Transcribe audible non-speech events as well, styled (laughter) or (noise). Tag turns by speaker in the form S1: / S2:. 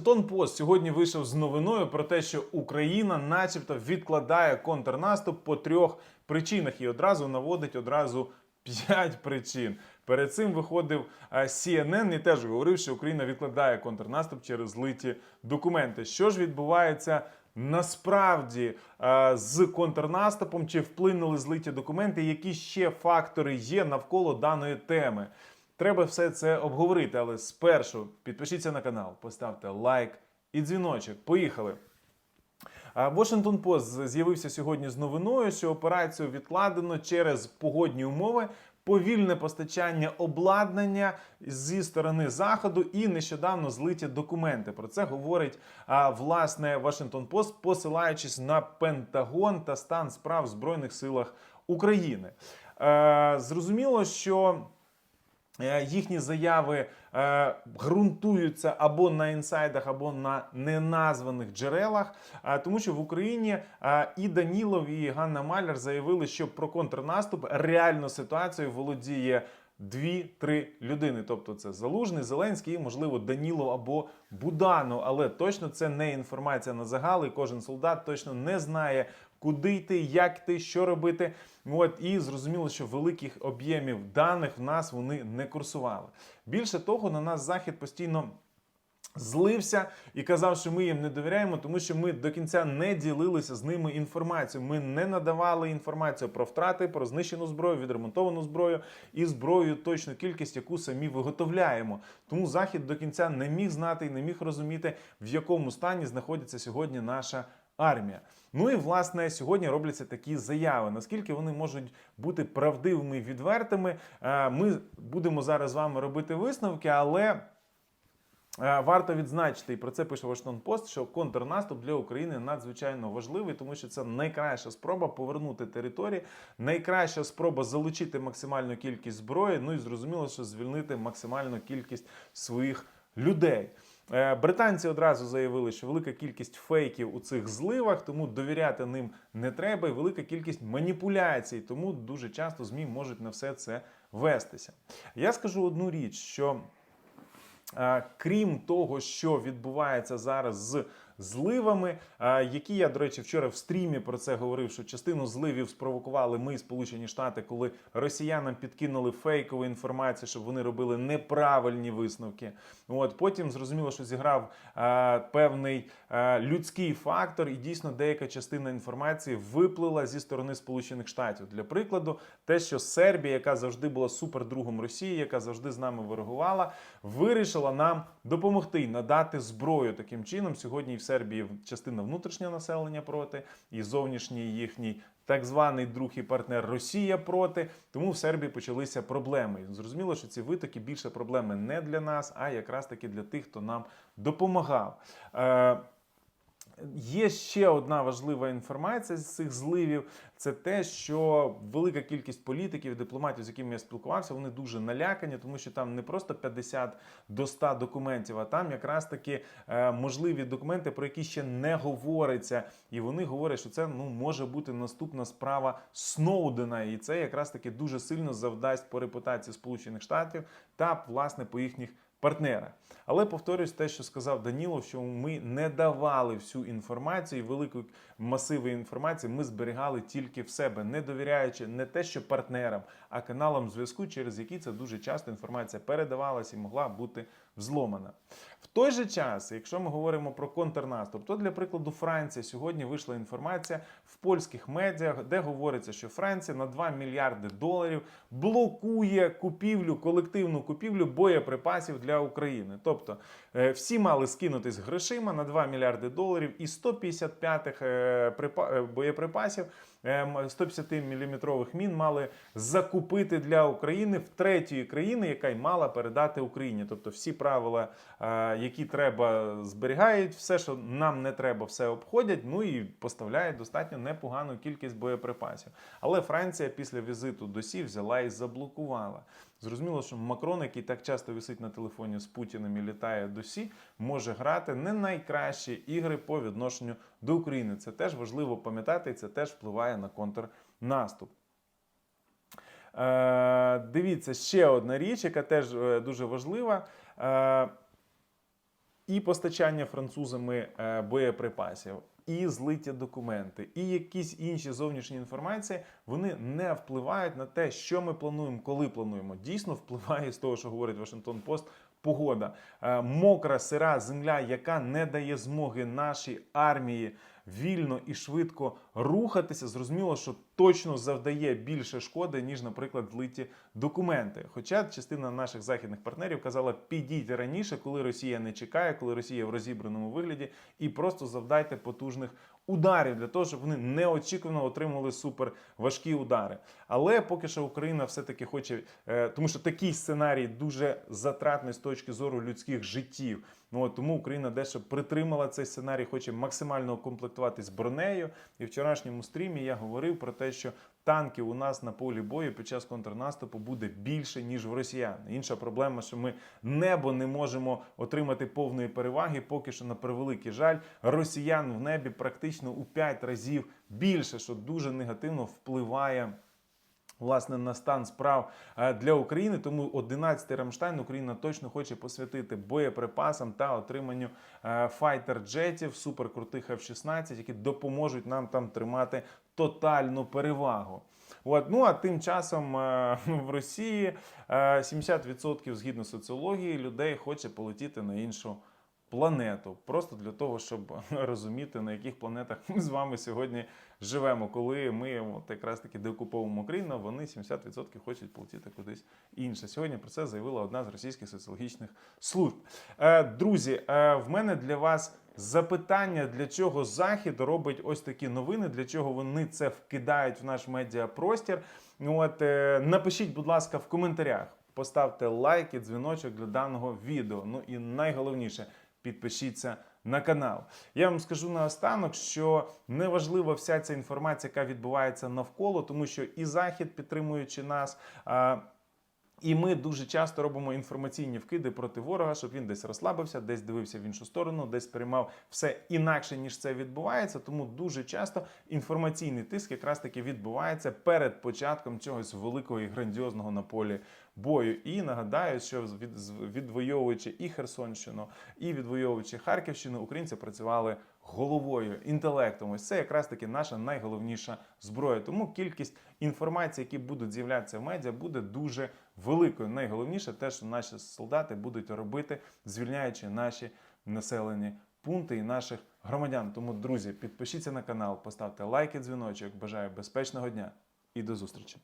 S1: Тон Пост сьогодні вийшов з новиною про те, що Україна, начебто, відкладає контрнаступ по трьох причинах і одразу наводить одразу п'ять причин. Перед цим виходив е, CNN і теж говорив, що Україна відкладає контрнаступ через злиті документи. Що ж відбувається? Насправді е, з контрнаступом чи вплинули злиті документи, які ще фактори є навколо даної теми. Треба все це обговорити, але спершу підпишіться на канал, поставте лайк і дзвіночок. Поїхали. Washington Post з'явився сьогодні з новиною, що операцію відкладено через погодні умови, повільне постачання обладнання зі сторони заходу і нещодавно злиті документи. Про це говорить власне Washington Post, посилаючись на Пентагон та стан справ в Збройних силах України. Е, зрозуміло, що. Е, Їхні заяви е, ґрунтуються або на інсайдах, або на неназваних джерелах. Е, тому що в Україні е, і Данілов, і Ганна Маляр заявили, що про контрнаступ реально ситуацією володіє. Дві-три людини, тобто це Залужний, Зеленський, можливо, Данілов або Буданов. Але точно це не інформація на загал, і кожен солдат точно не знає, куди йти, як йти, що робити. От і зрозуміло, що великих об'ємів даних в нас вони не курсували. Більше того, на нас захід постійно. Злився і казав, що ми їм не довіряємо, тому що ми до кінця не ділилися з ними інформацією. Ми не надавали інформацію про втрати, про знищену зброю, відремонтовану зброю і зброю точну кількість, яку самі виготовляємо. Тому захід до кінця не міг знати і не міг розуміти, в якому стані знаходиться сьогодні наша армія. Ну і власне сьогодні робляться такі заяви. Наскільки вони можуть бути правдивими і відвертими, е, ми будемо зараз з вами робити висновки, але. Е, Варто відзначити, і про це пише Washington Post, що контрнаступ для України надзвичайно важливий, тому що це найкраща спроба повернути території, найкраща спроба залучити максимальну кількість зброї. Ну і зрозуміло, що звільнити максимальну кількість своїх людей. Е, Британці одразу заявили, що велика кількість фейків у цих зливах, тому довіряти ним не треба, і велика кількість маніпуляцій, тому дуже часто ЗМІ можуть на все це вестися. Я скажу одну річ, що. Е, Крім того, що відбувається зараз з зливами, які я, до речі, вчора в стрімі про це говорив, що частину зливів спровокували ми, Сполучені Штати, коли росіянам підкинули фейкову інформацію, щоб вони робили неправильні висновки. От потім зрозуміло, що зіграв певний людський фактор, і дійсно деяка частина інформації виплила зі сторони Сполучених Штатів. Для прикладу, те, що Сербія, яка завжди була супердругом Росії, яка завжди з нами ворогувала, вирішила нам допомогти надати зброю. Таким чином, сьогодні і в Сербії частина внутрішнього населення проти, і зовнішній їхній так званий друг і партнер Росія проти. Тому в Сербії почалися проблеми. Зрозуміло, що ці витоки більше проблеми не для нас, а якраз таки для тих, хто нам допомагав. Є ще одна важлива інформація з цих зливів. Це те, що велика кількість політиків, дипломатів, з якими я спілкувався, вони дуже налякані, тому що там не просто 50 до 100 документів, а там якраз таки е, можливі документи, про які ще не говориться. І вони говорять, що це ну може бути наступна справа Сноудена, і це якраз таки дуже сильно завдасть по репутації Сполучених Штатів та власне по їхніх партнера. Але повторюсь те, що сказав Данілов, що ми не давали всю інформацію, і велику масиви інформації ми зберігали тільки в себе, не довіряючи не те, що партнерам, а каналам зв'язку, через які це дуже часто інформація передавалася і могла бути взломана. В той же час, якщо ми говоримо про контрнаступ, то для прикладу Франція сьогодні вийшла інформація в польських медіах, де говориться, що Франція на 2 мільярди доларів блокує купівлю, колективну купівлю боєприпасів для для України. Тобто е, всі мали скинутись грошима на 2 мільярди доларів і 155 е, е, боєприпасів. Ем, 150 мм мін мали закупити для України в третьої країни, яка й мала передати Україні. Тобто всі правила, е, які треба, зберігають, все, що нам не треба, все обходять. Ну і поставляють достатньо непогану кількість боєприпасів. Але Франція після візиту до Сі взяла і заблокувала. Зрозуміло, що Макрон, який так часто висить на телефоні з Путіним і літає до Сі, може грати не найкращі ігри по відношенню до України. Це теж важливо пам'ятати, і це теж впливає на контрнаступ. Е, дивіться, ще одна річ, яка теж е, дуже важлива. Е, і постачання французами е, боєприпасів, і злиття документи, і якісь інші зовнішні інформації, вони не впливають на те, що ми плануємо, коли плануємо. Дійсно впливає з того, що говорить Вашингтон Пост. Погода, Е, мокра, сира земля, яка не дає змоги нашій армії вільно і швидко рухатися. Зрозуміло, що точно завдає більше шкоди, ніж, наприклад, злиті документи. Хоча частина наших західних партнерів казала, підіть раніше, коли Росія не чекає, коли Росія в розібраному вигляді, і просто завдайте потужних ударів для того, щоб вони неочікувано отримали супер важкі удари. Але поки що Україна все-таки хоче, е, тому що такий сценарій дуже затратний з точки зору людських життів. Ну от тому Україна дещо притримала цей сценарій, хоче максимально укомплектуватись бронею. І в вчорашньому стрімі я говорив про те, що танків у нас на полі бою під час контрнаступу буде більше ніж в росіян. Інша проблема, що ми небо не можемо отримати повної переваги. Поки що, на превеликий жаль, росіян в небі практично у 5 разів більше, що дуже негативно впливає. Власне, на стан справ е, для України, тому 11-й Рамштайн Україна точно хоче посвятити боєприпасам та отриманню е, файтер-джетів, суперкрутих F-16, які допоможуть нам там тримати тотальну перевагу. От, ну а тим часом е, (laughs) в Росії е, 70% згідно соціології людей хоче полетіти на іншу планету, просто для того, щоб (laughs) розуміти, на яких планетах ми з вами сьогодні живемо. Коли ми от якраз таки деокуповуємо Україну, вони 70% хочуть полетіти кудись інше. Сьогодні про це заявила одна з російських соціологічних служб. Е, друзі, е, в мене для вас. Запитання, для чого Захід робить ось такі новини, для чого вони це вкидають в наш медіапростір. От е, напишіть, будь ласка, в коментарях. Поставте лайк і дзвіночок для даного відео. Ну і найголовніше, підпишіться на канал. Я вам скажу наостанок, що неважлива вся ця інформація, яка відбувається навколо, тому що і Захід, підтримуючи нас. І ми дуже часто робимо інформаційні вкиди проти ворога, щоб він десь розслабився, десь дивився в іншу сторону, десь сприймав все інакше, ніж це відбувається. Тому дуже часто інформаційний тиск якраз таки відбувається перед початком чогось великого і грандіозного на полі бою. І нагадаю, що від, відвоюючи і Херсонщину, і відвоюючи Харківщину, українці працювали головою, інтелектом. Ось це якраз таки наша найголовніша зброя. Тому кількість інформації, які будуть з'являтися в медіа, буде дуже великою. Найголовніше те, що наші солдати будуть робити, звільняючи наші населені пункти і наших громадян. Тому, друзі, підпишіться на канал, поставте лайк і дзвіночок. Бажаю безпечного дня і до зустрічі.